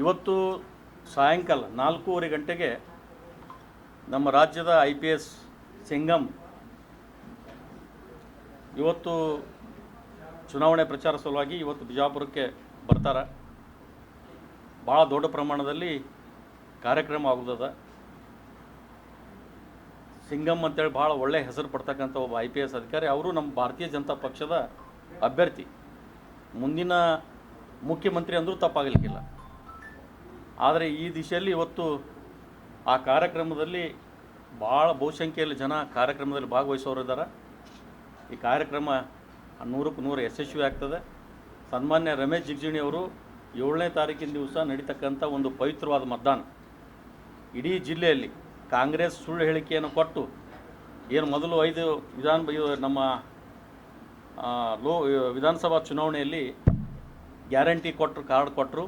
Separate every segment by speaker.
Speaker 1: ಇವತ್ತು ಸಾಯಂಕಾಲ ನಾಲ್ಕೂವರೆ ಗಂಟೆಗೆ ನಮ್ಮ ರಾಜ್ಯದ ಐ ಪಿ ಎಸ್ ಸಿಂಗಮ್ ಇವತ್ತು ಚುನಾವಣೆ ಪ್ರಚಾರ ಸಲುವಾಗಿ ಇವತ್ತು ಬಿಜಾಪುರಕ್ಕೆ ಬರ್ತಾರೆ. ಭಾಳ ದೊಡ್ಡ ಪ್ರಮಾಣದಲ್ಲಿ ಕಾರ್ಯಕ್ರಮ ಆಗೋದದ ಸಿಂಗಮ್ ಅಂತೇಳಿ ಭಾಳ ಒಳ್ಳೆಯ ಹೆಸರು ಪಡ್ತಕ್ಕಂಥ ಒಬ್ಬ ಐ ಪಿ ಎಸ್ ಅಧಿಕಾರಿ. ಅವರು ನಮ್ಮ ಭಾರತೀಯ ಜನತಾ ಪಕ್ಷದ ಅಭ್ಯರ್ಥಿ. ಮುಂದಿನ ಮುಖ್ಯಮಂತ್ರಿ ಅಂದರೂ ತಪ್ಪಾಗಲಿಕ್ಕಿಲ್ಲ ಆದರೆ ಈ ದಿಶೆಯಲ್ಲಿ ಇವತ್ತು ಆ ಕಾರ್ಯಕ್ರಮದಲ್ಲಿ ಭಾಳ ಬಹುಸಂಖ್ಯೆಯಲ್ಲಿ ಜನ ಕಾರ್ಯಕ್ರಮದಲ್ಲಿ ಭಾಗವಹಿಸೋರು ಇದ್ದಾರೆ ಈ ಕಾರ್ಯಕ್ರಮ ನೂರಕ್ಕೆ ನೂರು ಯಶಸ್ವಿ ಆಗ್ತದೆ. ಸನ್ಮಾನ್ಯ ರಮೇಶ್ ಜಿಗಜಿಣಿ ಅವರು ಏಳನೇ ತಾರೀಕಿನ ದಿವಸ ನಡೀತಕ್ಕಂಥ ಒಂದು ಪವಿತ್ರವಾದ ಮತದಾನ ಇಡೀ ಜಿಲ್ಲೆಯಲ್ಲಿ ಕಾಂಗ್ರೆಸ್ ಸುಳ್ಳು ಹೇಳಿಕೆಯನ್ನು ಕೊಟ್ಟು ಏನು ಮೊದಲು ಐದು ವಿಧಾನ ನಮ್ಮ ಲೋ, ವಿಧಾನಸಭಾ ಚುನಾವಣೆಯಲ್ಲಿ ಗ್ಯಾರಂಟಿ ಕೊಟ್ಟರು ಕಾರ್ಡ್ ಕೊಟ್ಟರು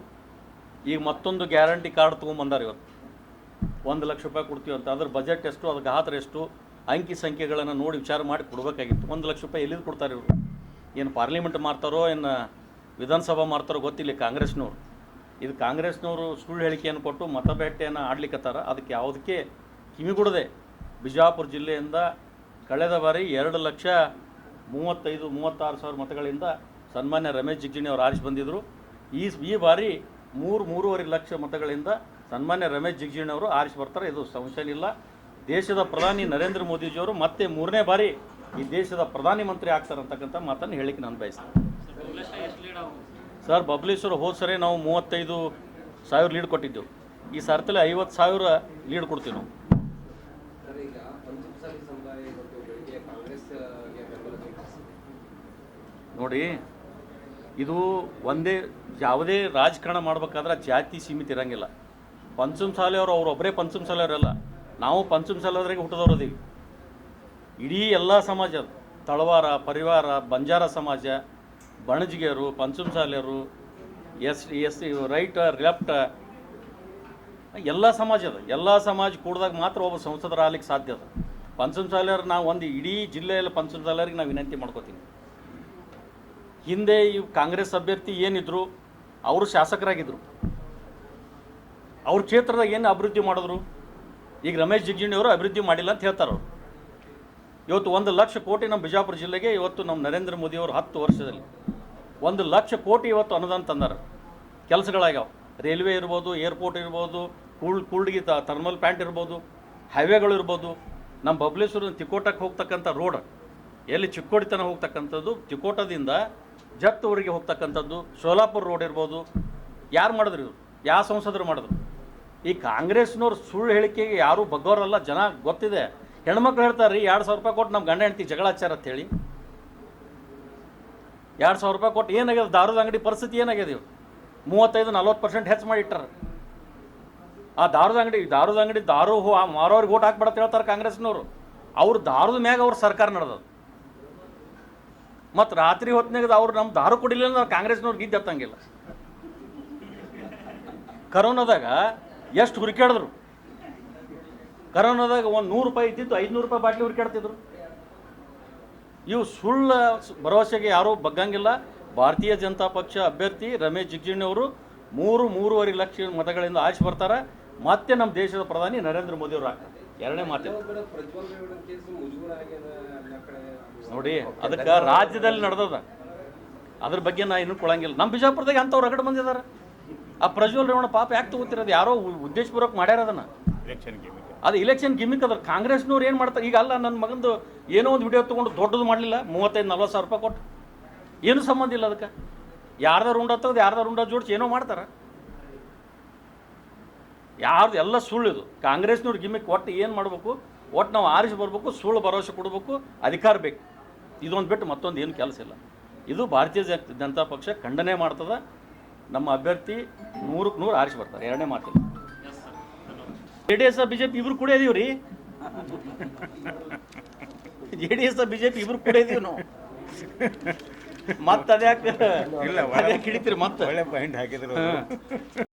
Speaker 1: ಈಗ ಮತ್ತೊಂದು ಗ್ಯಾರಂಟಿ ಕಾರ್ಡ್ ತೊಗೊಂಬಂದಾರೆ ಇವತ್ತು. ಒಂದು ಲಕ್ಷ ರೂಪಾಯಿ ಕೊಡ್ತೀವಿ ಅಂತ. ಅದ್ರ ಬಜೆಟ್ ಎಷ್ಟು, ಅದ್ರ ಗಾತ್ರ ಎಷ್ಟು, ಅಂಕಿ ಸಂಖ್ಯೆಗಳನ್ನು ನೋಡಿ ವಿಚಾರ ಮಾಡಿ ಕೊಡಬೇಕಾಗಿತ್ತು. ಒಂದು ಲಕ್ಷ ರೂಪಾಯಿ ಎಲ್ಲಿದ್ದು ಕೊಡ್ತಾರೆ ಇವರು? ಏನು ಪಾರ್ಲಿಮೆಂಟ್ ಮಾಡ್ತಾರೋ, ಏನು ವಿಧಾನಸಭಾ ಮಾಡ್ತಾರೋ ಗೊತ್ತಿಲ್ಲ ಕಾಂಗ್ರೆಸ್ನವರು. ಇದು ಕಾಂಗ್ರೆಸ್ನವರು ಸುಳ್ಳು ಹೇಳಿಕೆಯನ್ನು ಕೊಟ್ಟು ಮತಬೇಟೆಯನ್ನು ಆಡ್ಲಿಕ್ಕತ್ತಾರ ಅದಕ್ಕೆ ಯಾವುದಕ್ಕೆ? ಕಿವಿಗೊಡದೆ ಬಿಜಾಪುರ ಜಿಲ್ಲೆಯಿಂದ ಕಳೆದ ಬಾರಿ ಎರಡು ಲಕ್ಷ ಮೂವತ್ತೈದು, ಮೂವತ್ತಾರು ಸಾವಿರ ಮತಗಳಿಂದ ಸನ್ಮಾನ್ಯ ರಮೇಶ್ ಜಿಗಜಿಣಿ ಅವರು ಆರಿಸಿ ಬಂದಿದ್ದರು ಈ ಈ ಬಾರಿ ಮೂರು ಮೂರುವರೆ ಲಕ್ಷ ಮತಗಳಿಂದ ಸನ್ಮಾನ್ಯ ರಮೇಶ್ ಜಿಗಜಿಣಿ ಅವರು ಆರಿಸಿ ಬರ್ತಾರೆ. ಇದು ಸಂಶಯ ಇಲ್ಲ ದೇಶದ ಪ್ರಧಾನಿ ನರೇಂದ್ರ ಮೋದಿಜಿಯವರು ಮತ್ತೆ ಮೂರನೇ ಬಾರಿ ಈ ದೇಶದ ಪ್ರಧಾನಿ ಮಂತ್ರಿ ಆಗ್ತಾರೆ ಅಂತಕ್ಕಂಥ ಮಾತನ್ನು ಹೇಳಿಕೆ ನಾನು ಬಯಸ್ತೇನೆ. ಸರ್ ಬಬ್ಲೇಶ್ವರ ಹೋದ ಸರಿ ನಾವು ಮೂವತ್ತೈದು ಸಾವಿರ ಲೀಡ್ ಕೊಟ್ಟಿದ್ದೆವು. ಈ ಸರ್ತಿಲಿ ಐವತ್ತು ಸಾವಿರ ಲೀಡ್ ಕೊಡ್ತೀವಿ ನಾವು. ನೋಡಿ ಇದು ಒಂದೇ ಯಾವುದೇ ರಾಜಕಾರಣ ಮಾಡ್ಬೇಕಾದ್ರೆ ಜಾತಿ ಸೀಮಿತ ಇರೋಂಗಿಲ್ಲ. ಪಂಚಮ ಶಾಲೆಯವರು ಅವ್ರು ಒಬ್ಬರೇ ಪಂಚಮ ಶಾಲೆಯವರಲ್ಲ ನಾವು ಪಂಚಮ ಸಾಲೆಯವರಿಗೆ ಹುಟ್ಟಿದವ್ರು ಅದೀವಿ ಇಡೀ ಎಲ್ಲ ಸಮಾಜ. ತಳವಾರ, ಪರಿವಾರ, ಬಂಜಾರ ಸಮಾಜ ಬಣಜಿಗೆಯರು ಪಂಚಮ ಶಾಲೆಯವರು, ಎಸ್ ಎಸ್, ರೈಟ್, ಲೆಫ್ಟ, ಎಲ್ಲ ಸಮಾಜ ಅದ. ಎಲ್ಲ ಸಮಾಜ ಕೂಡಿದಾಗ ಮಾತ್ರ ಒಬ್ಬ ಸಂಸದರ ಆಗ್ಲಿಕ್ಕೆ ಸಾಧ್ಯ ಅದ. ಪಂಚಮ ಶಾಲೆಯವ್ರು ನಾವು ಒಂದು ಇಡೀ ಜಿಲ್ಲೆಯಲ್ಲಿ ಪಂಚಮ ಶಾಲೆಯವ್ರಿಗೆ ನಾವು ವಿನಂತಿ ಮಾಡ್ಕೋತೀನಿ. ಹಿಂದೆ ಈ ಕಾಂಗ್ರೆಸ್ ಅಭ್ಯರ್ಥಿ ಏನಿದ್ರು, ಅವರು ಶಾಸಕರಾಗಿದ್ದರು ಅವ್ರ ಕ್ಷೇತ್ರದಾಗ ಏನು ಅಭಿವೃದ್ಧಿ ಮಾಡಿದ್ರು? ಈಗ ರಮೇಶ್ ಜಿಗ್ಜಿಣಿಯವರು ಅಭಿವೃದ್ಧಿ ಮಾಡಿಲ್ಲ ಅಂತ ಹೇಳ್ತಾರೆ ಅವರು. ಇವತ್ತು ಒಂದು ಲಕ್ಷ ಕೋಟಿ ನಮ್ಮ ಬಿಜಾಪುರ ಜಿಲ್ಲೆಗೆ, ಇವತ್ತು ನಮ್ಮ ನರೇಂದ್ರ ಮೋದಿ ಅವರು ಹತ್ತು ವರ್ಷದಲ್ಲಿ. ಒಂದು ಲಕ್ಷ ಕೋಟಿ ಇವತ್ತು ಅನುದಾನ ತಂದಾರ. ಕೆಲಸಗಳಾಗ್ಯಾವ. ರೈಲ್ವೆ ಇರ್ಬೋದು, ಏರ್ಪೋರ್ಟ್ ಇರ್ಬೋದು, ಕೂಳ್, ಕೂಳ್ಗಿ ಥರ್ಮಲ್ ಪ್ಯಾಂಟ್ ಇರ್ಬೋದು ಹೈವೇಗಳು ಇರ್ಬೋದು ನಮ್ಮ ಬಬ್ಲೇಶ್ವರ ತಿಕೋಟಕ್ಕೆ ಹೋಗ್ತಕ್ಕಂಥ ರೋಡ್ ಎಲ್ಲಿ ಚಿಕ್ಕೋಡಿತನ ಹೋಗ್ತಕ್ಕಂಥದ್ದು ಹೋಗ್ತಕ್ಕಂಥದ್ದು ಜತ್ ಊರಿಗೆ ಹೋಗ್ತಕ್ಕಂಥದ್ದು, ಸೋಲಾಪುರ ರೋಡ್ ಇರ್ಬೋದು. ಯಾರು ಮಾಡಿದ್ರು ಇವರು ಯಾವ ಸಂಸದರು ಮಾಡಿದ್ರು? ಈ ಕಾಂಗ್ರೆಸ್ನವ್ರು ಸುಳ್ಳು ಹೇಳಿಕೆಗೆ ಯಾರೂ ಬಗ್ಗೋರಲ್ಲ ಜನ ಗೊತ್ತಿದೆ. ಹೆಣ್ಮಕ್ಳು ಹೇಳ್ತಾರೆ ರೀ ಎರಡು ಸಾವಿರ ರೂಪಾಯಿ ಕೊಟ್ಟು ನಮ್ಮ ಗಂಡ ಹೆಂಡತಿ ಜಗಳ ಹಚ್ಚಾರ ಅಂತೇಳಿ ಎರಡು ಸಾವಿರ ರೂಪಾಯಿ ಕೊಟ್ಟು ಏನಾಗ್ಯದ? ದಾರದ ಅಂಗಡಿ ಪರಿಸ್ಥಿತಿ ಏನಾಗ್ಯದ ಇವು? ಮೂವತ್ತೈದು, ನಲ್ವತ್ತು ಪರ್ಸೆಂಟ್ ಹೆಚ್ಚು ಮಾಡಿಟ್ಟಾರ. ಆ ದಾರದ ಅಂಗಡಿ ದಾರದ ಅಂಗಡಿ ದಾರು ಹೋ ಮಾರೋರಿಗೆ ಓಟ್ ಹಾಕ್ಬಿಡತ್ತೆ ಅಂತ ಹೇಳ್ತಾರೆ ಕಾಂಗ್ರೆಸ್ನವರು. ಅವ್ರು ದಾರದ ಮ್ಯಾಗ ಅವ್ರ ಸರ್ಕಾರ ನಡೆದದು. ಮತ್ತು ರಾತ್ರಿ ಹೊತ್ತಿನಾಗ ಅವ್ರು ನಮ್ಮ ದಾರು ಕೊಡಿಲ್ಲ ಅಂದ್ರೆ ಕಾಂಗ್ರೆಸ್ನವ್ರಿಗೆ ಗಿದ್ದು ಹತ್ತಂಗಿಲ್ಲ ಕರೋನಾದಾಗ ಎಷ್ಟು ಹುಡುಕಾಡಿದ್ರು ಕರೋನಾದಾಗ ಒಂದು ನೂರು ರೂಪಾಯಿ ಇದ್ದಿದ್ದು ಐದುನೂರು ರೂಪಾಯಿ ಬಾಟ್ಲಿ ಹುಡುಕಾಡ್ತಿದ್ರು ಇವು ಸುಳ್ಳು ಭರವಸೆಗೆ ಯಾರೂ ಬಗ್ಗಂಗಿಲ್ಲ. ಭಾರತೀಯ ಜನತಾ ಪಕ್ಷ ಅಭ್ಯರ್ಥಿ ರಮೇಶ್ ಜಿಗ್ಜಿಣ್ಣವರು ಮೂರು, ಮೂರುವರೆ ಲಕ್ಷ ಮತಗಳಿಂದ ಆಚೆ ಬರ್ತಾರೆ. ಮತ್ತೆ ನಮ್ಮ ದೇಶದ ಪ್ರಧಾನಿ ನರೇಂದ್ರ ಮೋದಿ ಅವರು ಆಗ್ತಾರೆ. ಎರಡನೇ
Speaker 2: ಕಡೆ?
Speaker 1: ನೋಡಿ ಅದಕ್ಕೆ ರಾಜ್ಯದಲ್ಲಿ ನಡೆದದ. ಅದ್ರ ಬಗ್ಗೆ ನಾ ಇನ್ನೂ ಕೊಳಂಗಿಲ್ಲ ನಮ್ಮ ಬಿಜಾಪುರದಾಗ ಅಂಥವ್ರು ರಗಡ್ ಬಂದಿದ್ದಾರೆ ಆ ಪ್ರಜ್ವಲ್ ರೇವಣ್ಣ ಪಾಪ ಯಾಕೆ ತಗೋತಿರೋದು? ಯಾರೋ ಉ- ಉದ್ದೇಶಪೂರ್ವಕ ಮಾಡ್ಯಾರ ಅದನ್ನ. ಅದು ಇಲೆಕ್ಷನ್ ಗಿಮಿಕ್ ಅದ್ರ. ಕಾಂಗ್ರೆಸ್ನವ್ರು ಏನು ಮಾಡ್ತಾರೆ? ಈಗ ಅಲ್ಲ ನನ್ನ ಮಗಂದು ಏನೋ ಒಂದು ವಿಡಿಯೋ ತೊಗೊಂಡು ದೊಡ್ಡದು ಮಾಡಲಿಲ್ಲ. ಮೂವತ್ತೈದು ನಲ್ವತ್ತು ಸಾವಿರ ರೂಪಾಯಿ ಕೊಟ್ಟು. ಏನು ಸಂಬಂಧ ಇಲ್ಲ ಅದಕ್ಕೆ? ಯಾರ್ದಾರು ಉಂಡ ತಗದು ಯಾರ್ದಾರು ಉಂಡ ಜೋಡಿಸಿ ಏನೋ ಮಾಡ್ತಾರೆ. ಯಾರ್ದು ಎಲ್ಲ ಸುಳ್ಳು ಇದು. ಕಾಂಗ್ರೆಸ್ನವ್ರು ಗಿಮಿಕ್ ಒಟ್ಟು ಏನು ಮಾಡಬೇಕು? ಒಟ್ಟು ನಾವು ಆರಿಸಿ ಬರಬೇಕು ಸುಳ್ಳು ಭರವಸೆ ಕೊಡಬೇಕು ಅಧಿಕಾರ ಬೇಕು. ಇದೊಂದು ಬಿಟ್ಟು ಮತ್ತೊಂದು ಏನು ಕೆಲಸ ಇಲ್ಲ. ಇದು ಭಾರತೀಯ ಜನ- ಜನತಾ ಪಕ್ಷ ಖಂಡನೆ ಮಾಡ್ತದೆ. ನಮ್ಮ ಅಭ್ಯರ್ಥಿ ನೂರಕ್ಕೆ ನೂರು ಆರಿಸಿ ಬರ್ತಾರೆ ಎರಡನೇ ಮಾತಿಲ್ಲ. J D S B J P ಇಬ್ರು ಕೂಡ ಇದೀವಿ ರೀ J D S B J P ಇಬ್ರು ಕೂಡ ಇದೀವಿ ನಾವು. ಮತ್ತೆ ಅದ್ಯಾಕೆ ಹಿಡಿತೀರಿ ಮತ್ತೆ?
Speaker 3: ಒಳ್ಳೆ ಪಾಯಿಂಟ್ ಹಾಕಿದ್ರು.